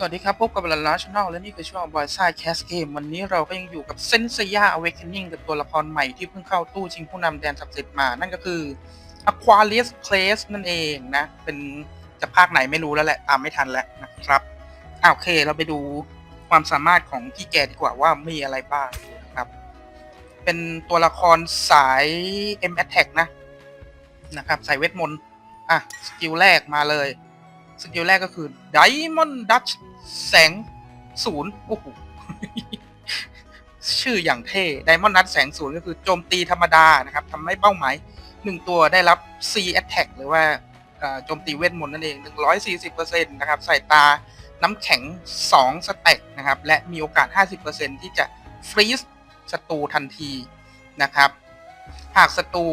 สวัสดีครับ พบกับลาลาชแนลและนี่คือช่วงบอยซ่าแคสเกมวันนี้เราก็ยังอยู่กับเซนเซียอเวค n นิ่งกับตัวละครใหม่ที่เพิ่งเข้าตู้ชิงผู้นำแดนศักดิ์สิทธิ์มา นั่นก็คือ Aquarius Place นั่นเองนะ เป็นจะภาคไหนไม่รู้แล้วแหละ ตามไม่ทันแล้วนะครับอ่าโอเค เราไปดูความสามารถของพี่แกดีกว่าว่ามีอะไรบ้างนะครับ เป็นตัวละครสาย M Attack นะนะครับ สายเวทมนต์อะ สกิลแรกมาเลย สกิลแรกก็คือ Diamond Dutch แสงศูนย์โอ้โหชื่ออย่างเท่ Diamond Dutch แสงศูนย์ก็คือโจมตีธรรมดานะครับทำให้เป้าหมายหนึ่งตัวได้รับ C Attack หรือว่าโจมตีเวทมนต์นั่นเอง 140%นะครับใส่ตาน้ำแข็ง 2 สเต็กนะครับ และมีโอกาส 50%ที่จะฟรีซศัตรูทันทีนะครับ หากศัตรู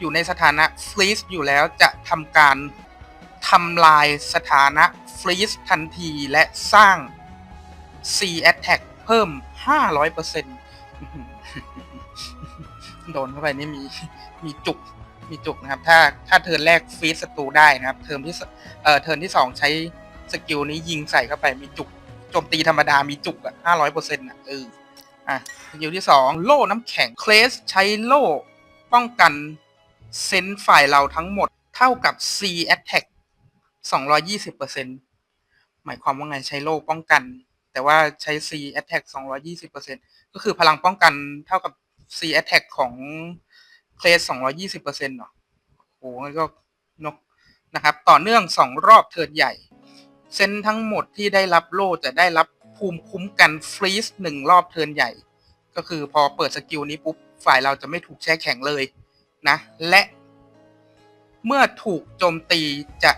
อยู่ในสถานะฟรีซอยู่แล้วจะทำการ ทำลายสถานะฟรีซทันทีและสร้าง C Attack เพิ่ม 500%อื้อหือโดนเข้าไปนี่มีมีจุกมีจุกนะครับ ถ้าถ้าเทิร์นแรกฟรีซศัตรูได้นะครับ เทิร์นที่เอ่อเทิร์นที่สองใช้สกิลนี้ยิงใส่เข้าไปมีจุกโจมตีธรรมดามีจุกอะ500%อะเอออะสกิลที่สองโล่น้ำแข็งเคลสใช้โล่ป้องกันเซนฝ่ายเราทั้งหมดเท่ากับ C Attack 220%หมายความว่าไงใช้โล่ป้องกัน แต่ว่าใช้ C attack 220%ก็คือพลังป้องกันเท่ากับ C attack ของเคลส220%เนาะโอ้โหงั้นก็นกนะครับ ต่อเนื่อง 2 รอบเทิร์นใหญ่ เซนทั้งหมดที่ได้รับโล่จะได้รับภูมิคุ้มกันฟรีซหนึ่งรอบเทิร์นใหญ่ ก็คือพอเปิดสกิลนี้ปุ๊บฝ่ายเราจะไม่ถูกแช่แข็งเลยนะ และเมื่อถูกโจมตีจะ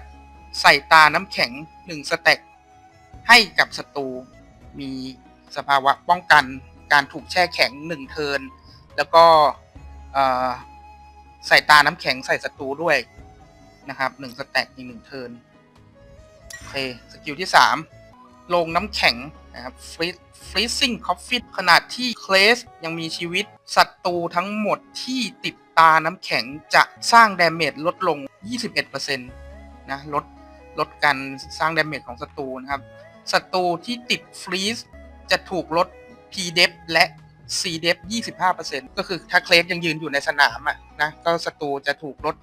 ใส่ตาน้ำแข็งหนึ่งสเต็กให้กับศัตรูมีสภาวะป้องกันการถูกแช่แข็งหนึ่งเทิน แล้วก็ใส่ตาน้ำแข็งใส่ศัตรูด้วยนะครับหนึ่งสเต็กอีกหนึ่งเทินโอเคสกิลที่สามลงน้ำแข็งนะครับฟรีฟรีซิ่งคอฟฟี่ขนาดที่เคลสยังมีชีวิตศัตรูทั้งหมดที่ติดตาน้ำแข็งจะสร้างดาเมจลดลง 21%นะลด ลดการสร้างดาเมจของศัตรูนะครับ ศัตรูที่ติดฟรีซจะถูกลด p d e p และ c d e p 25%ก็คือถ้าเคลสยังยืนอยู่ในสนามอะนะก็ศัตรูจะถูกลด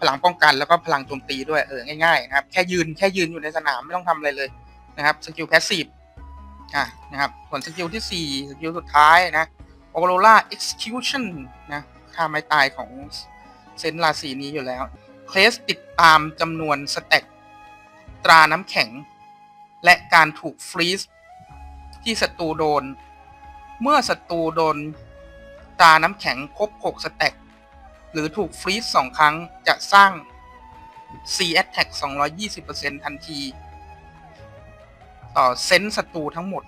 พลังป้องกันแล้วก็พลังโจมตีด้วยเออง่ายๆนะครับแค่ยืนแค่ยืนอยู่ในสนามไม่ต้องทำอะไรเลยนะครับสกิลแพสซีฟอะนะครับส่วนสกิลที่ 4 สกิลสุดท้ายนะ o r o r a execution นนะค่าไม้ตายของเซนต์ราศีนี้อยู่แล้ว เคลสติดตามจำนวนสเต็ก ตราน้ำแข็ง และการถูกฟรีซที่ศัตรูโดน เมื่อศัตรูโดนตราน้ำแข็งครบ6สเต็กหรือถูกฟรีซ2ครั้งจะสร้าง C attack 220%ทันที ต่อเซนส์ศัตรูทั้งหมด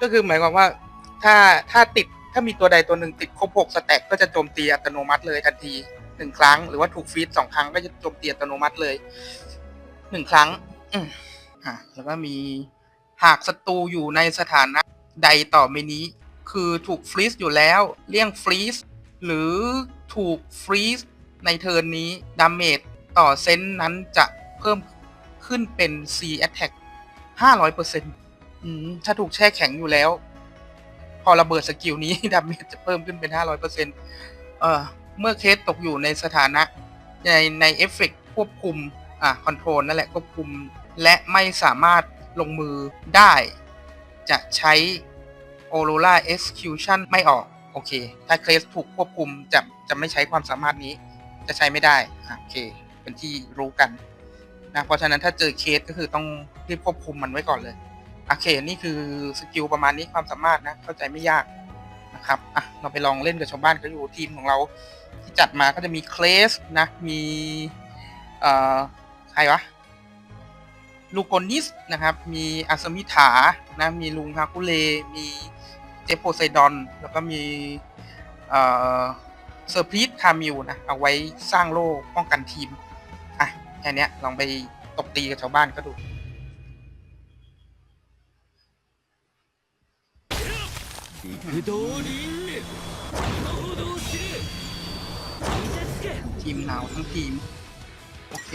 ก็คือหมายความว่า ถ้าถ้าติดถ้ามีตัวใดตัวหนึ่งติดครบหกสแต็กก็จะโจมตีอัตโนมัติเลยทันที หนึ่งครั้ง หรือว่าถูกฟีดสองครั้งก็จะโจมตีอัตโนมัติเลยหนึ่งครั้งอืมอะแล้วก็มีหากศัตรูอยู่ในสถานะใดต่อไปนี้ คือถูกฟรีซอยู่แล้วเลี่ยงฟรีซหรือถูกฟรีซในเทิร์นนี้ดาเมจต่อเซนต์นั้นจะเพิ่มขึ้นเป็น C attack 500%อืมถ้าถูกแช่แข็งอยู่แล้ว พอระเบิดสกิลนี้ดาเมจจะเพิ่มขึ้นเป็น 500%เอ่อ เมื่อเคสตกอยู่ในสถานะในในเอฟเฟกควบคุมอ่าคอนโทรลนั่นแหละควบคุม และไม่สามารถลงมือได้ จะใช้ Aurora Execution ไม่ออก โอเค ถ้าเคสถูกควบคุมจะจะไม่ใช้ความสามารถนี้ จะใช้ไม่ได้อะโอเค เป็นที่รู้กันนะเพราะฉะนั้นถ้าเจอเคสก็คือต้องรีบควบคุมมันไว้ก่อนเลย โอเค นี่คือสกิลประมาณนี้ความสามารถนะ เข้าใจไม่ยาก นะครับอะเราไปลองเล่นกับชาวบ้านก็อยู่ทีมของเราที่จัดมาก็จะมีเคลสนะ มีเอ่อใครวะลูโกนิสนะครับ มีอาสมิถานะ มีลุงฮาคุเล มีเจฟโพไซดอน แล้วก็มีเอ่อเซอร์พีสคามิวนะ เอาไว้สร้างโล่ป้องกันทีม อะแค่นี้ลองไปตบตีกับชาวบ้านก็ดู 陸道輪廻行動する見せつけ ทีมหนาวทั้งทีม โอเค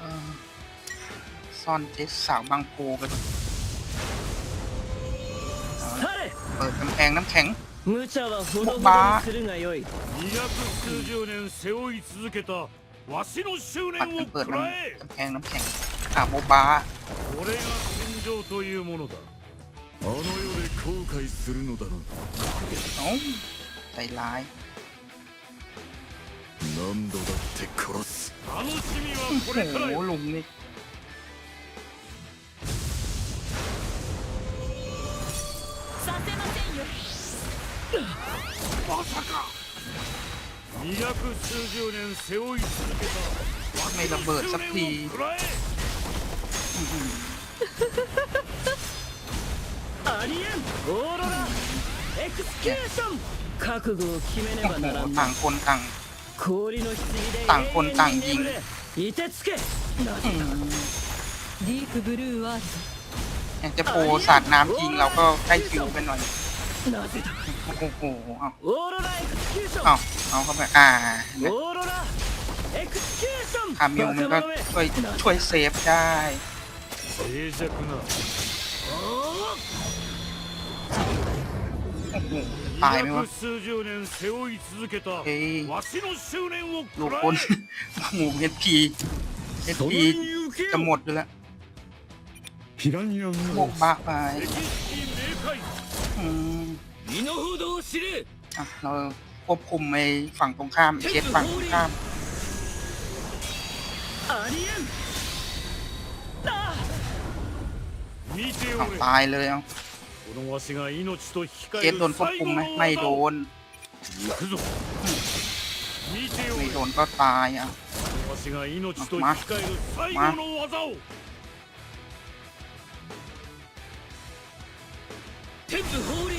อซ่อนเจ๊สาวบางโพไปก่อนเอา 去 ละ れ เปิดกำแพงน้ำแข็ง 無茶はほどほどにするがよい二百数十年背負い続けたわしの執 ปัด 念 กั を นเปิด 食らえ กำแพงน้ำแข็งอ่าโมบา これが戦場というものだ あの世で後悔するのだな โอ้าใจร้าย 何度だって殺す楽しみは โอ้ これから โห よ ลุมนี่ させませんよまさか二百数十年背負い続けたわ ไม่ระเบิดสักที 執念を食 らえ ありえんオーロラエクスキューション覚悟を決めね โอ้ ば โห ならん ต่างคนต่าง 氷の棺でต่างคนต่างยิง 永遠に眠れいてつけなぜ อืม ディープブルーワール อยากจะโปรสาดน้ำยิงเราก็ได้คิวไปหน่อย なぜだ โอ้โหเอา オーロラエクスキューション เอาเอาเข้าไปอ่าเนี่ย オーロラエクスキューション คามิวมันก็ バカ者め ช่วยช่วยเซฟได้ 脆弱な ตายไหมวะเฮ้ยลูกคนหมูเอสพีเอสพีจะหมดอยู่แล้วโมกบ้าไปอืมอะเราควบคุมไอ้ฝั่งตรงข้ามเจ็ดฝั่งตรงข้ามตายเลยเอา このわしが命と引き換 เจ็ え ด る โดนควบ 最 คุม 後 ไหม の ไม่โด 技を น 行くぞ見てお ไม่ れ โดนก็ตายอ่ะ わしが命と引き換える最後の技を天部降臨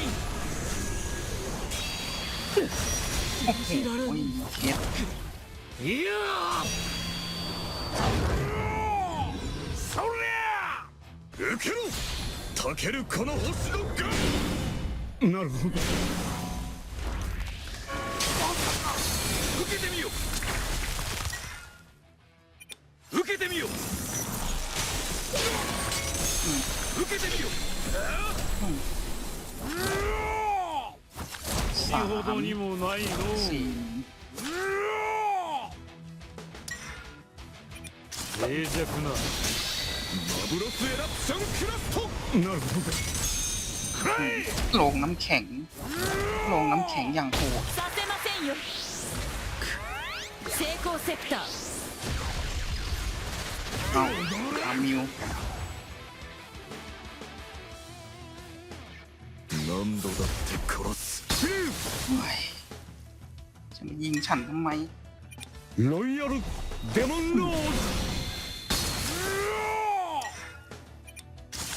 โอ้โหเจ็ด いやそりゃ受けろ たけるこの星の眼なるほど。受けてみよう。受けてみよう。受けてみよう。死ほどにもないの。う脆弱な。ブロスエラプションクラストなるほどくらえ โลงน้ำแข็งโลงน้ำแข็งอย่างโหด させませんよ成功セクター เอาอามิว 何度だって殺す เฮ้ยจะมายิงฉันทำไม ロイヤルデモンロー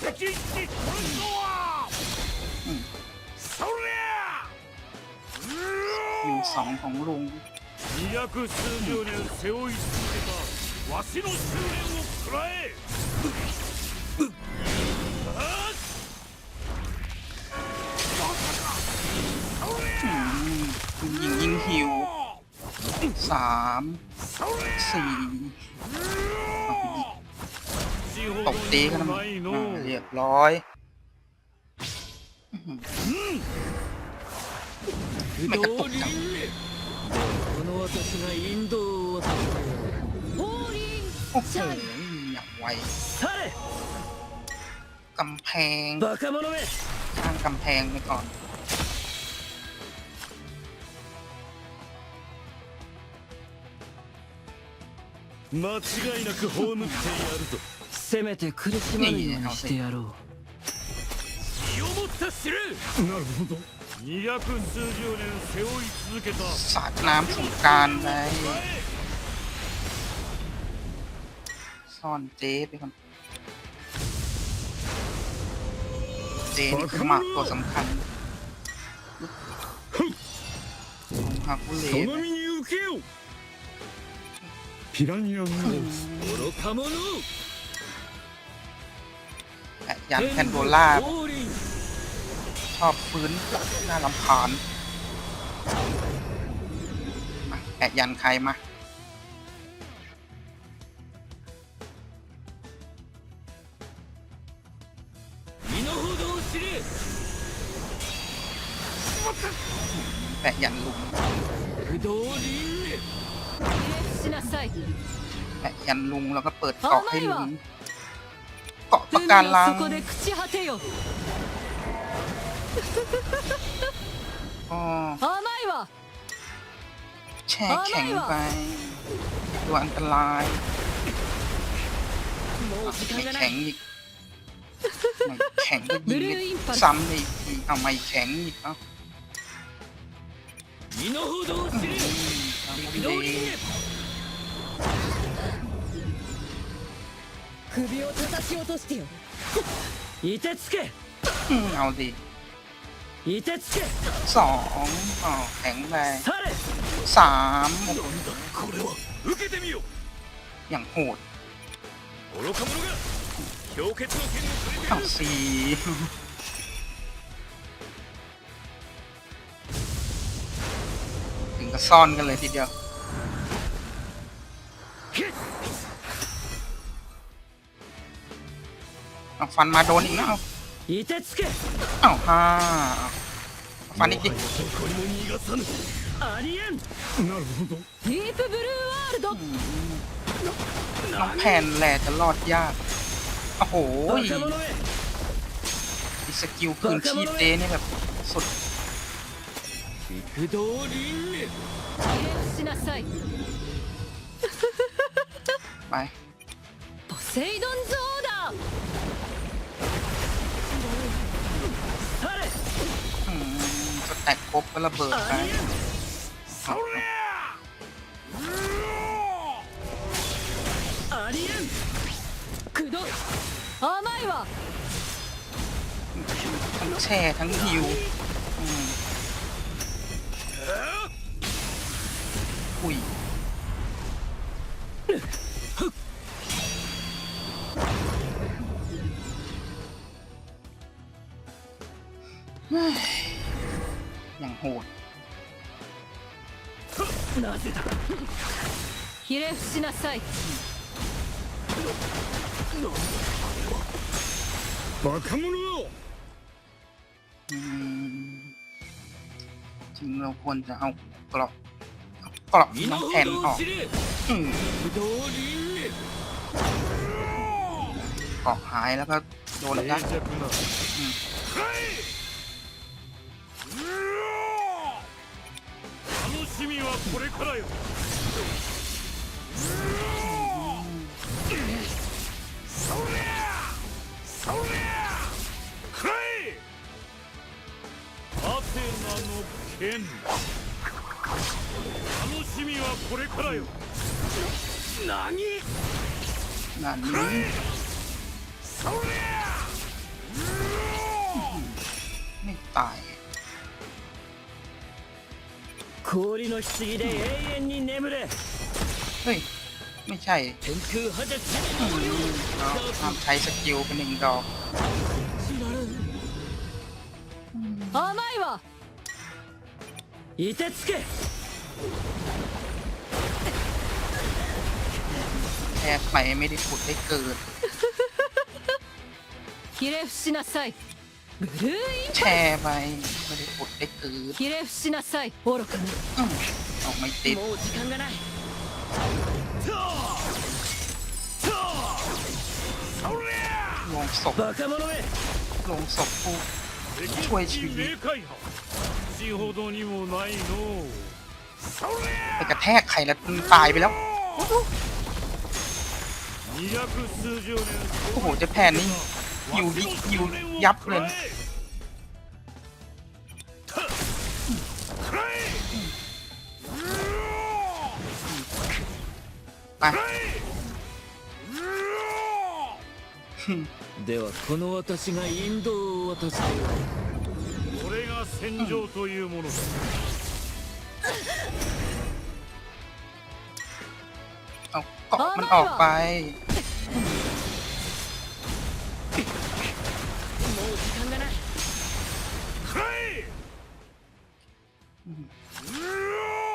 ド敵一コントはそりゃ มิวสองของลุง 二百数十年背負い続けたわしの執念を食らえあっ อืมยิงยิงฮิวสาม そりゃ สี่เอาไปยิง ตบตีกันทำไมอ่าเรียบร้อยไม่กระตุกจัง この私が引導を助降臨 โอ้โหอย่างไว け去れ กำแพง バカ者め ข้างกำแพงไปก่อน 間違いなく葬ってやるぞ せめて苦しまぬようにしてやろう身をもって知れなるほど二百数十年背負い続けた สาดน้ำสงกรารไปซ่อนเจ๊ไปก่อน เจ๊นี่คือหมากตัวสำคัญของฮักบุเล そ ต の身に受けよピラニアンの愚か者 แอะ ยันแคนโดล่า ชอบฟื้นหน้าลำพานแอบยันใครมาแตะยันลุงแตะยันลุงแล้วก็เปิดเกาะให้ลุง ปะการังอ๋อแช่แข็งไปตัวอันตรายไม่แข็งอีกแข็งก็ยิงซ้ำอีกเอาไม่แข็งอีกเอ้าดี 首を叩き落としてよいてつけ อืมเอาดิ いてつけ สองอ๋อแข็งไป 去れ สามโอ้โห これは受けてみよう อย่างโหด 愚か者が氷結の剣をくれて เอา る สี่ถึงก็ซ่อนกันเลยทีเดียว าฟันมาโดนอีกนะเอาเอาฮ่าฟันอีกอีปน้องแผ่นแหละจะรอดยาก โอ้โหสกิลคืนชีพเจนี่แบบสุดไปポセイドンゾーダ แตกครบก็ระเบิดไปทั้งแช่ทั้งฮิว なぜだひれ伏しなさいバカ者よ อืมจริงเราควรจะเอาเกราะเอาเกราะ 身 น้ の องแทน 程 ออ を ก 知れ อืม 不動輪廻 เกราะหายแล้วก็โดนแล้ว 脆弱なはい楽しみはこれからよそりゃそりゃはいアテナの剣楽しみはこれからよ何 งานนี้ そりゃ ไม่ตาย 氷の棺で永遠に眠れ เฮ้ย ไม่ใช่ 天空破絶 อืมเราห้ามใช้สกิลเป็นหนึ่งดอก 甘いわいてつけ แค่ไปไม่ได้ผุดได้เกิด ひれ伏しなさいブルーイン แช่ไปไม่ได้ผุดได้เกิด ひれ伏しなさい愚かな อืมเอาไม่ติด もう時間がないそりゃ ลงศพ バカ者め ลงศพผู้ ช่วยชีวิต 明快派口ほどにもないのそり ไป ゃ กระแทกใครแล้วมันตายไปแล้ว 二百数十年 โอ้โหเจะแพนนี่ อยู่ดิอยู่ยับเลยนะ くらえ ไป ではこの私が引導を渡してやるこれが戦場というものだ เอาเกาะมันออกไป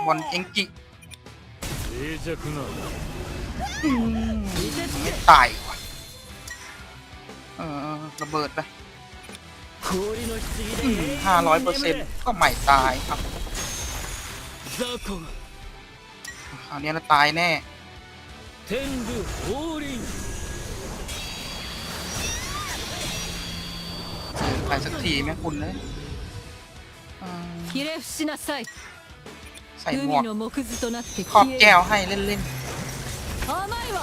บอลเอ็งกิตายว่ะเออระเบิดไปห้าร้อยเปอร์เซ็นต์ก็ไม่ตายครับอานนี้เราตายแน่ ไปสักทีแม่คุณเลยอืม ひれ伏しなさい ใส่หมวก 海の木図となって ครอบ 消え แก้วให้เล่น 甘いわ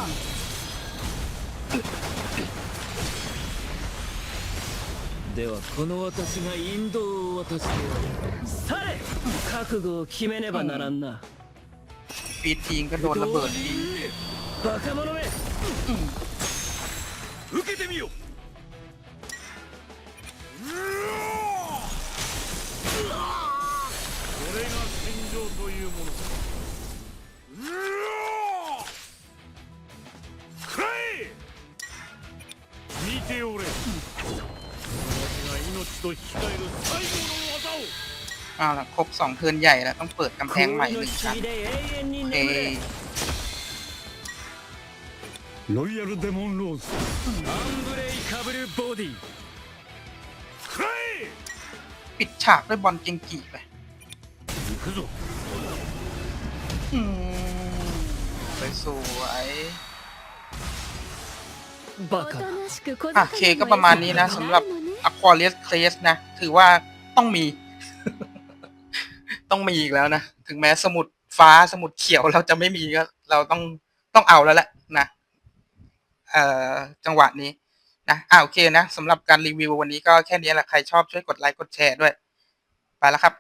ではこの私が引導を渡してやるされ覚悟を決めねばならんな、 ๆฟีดทิ้งก็โดนระเบิดทิ้ง バカ者め受けてみよこ 場というものだくらえ見ておれ私が命と引き換える最後の技を เอาล่ะครบสองเทิร์นใหญ่แล้ว ต้องเปิดกำแพงใหม่ 氷 ห の นึ่งชั้น 棺で永遠に โอเค 眠れ ロイヤルデモンローズアンブレイカブルボディくらえ ปิดฉากด้วยบอลเกงกีไป 行くぞ อืมสวยๆ バカ なしく小 อ่ะเคก็ประมาณนี้นะสำหรับ Aquarius Class นะ ถือว่าต้องมี ต้องมีอีกแล้วนะ ถึงแม้สมุดฟ้าสมุดเขียวเราจะไม่มีก็ เราต้องต้องเอาแล้วแหละนะ เอ่อ จังหวะนี้นะอ่าโอเคนะสำหรับการรีวิววันนี้ก็แค่นี้แหละ ใครชอบช่วยกดไลค์กดแชร์ด้วย ไปแล้วครับ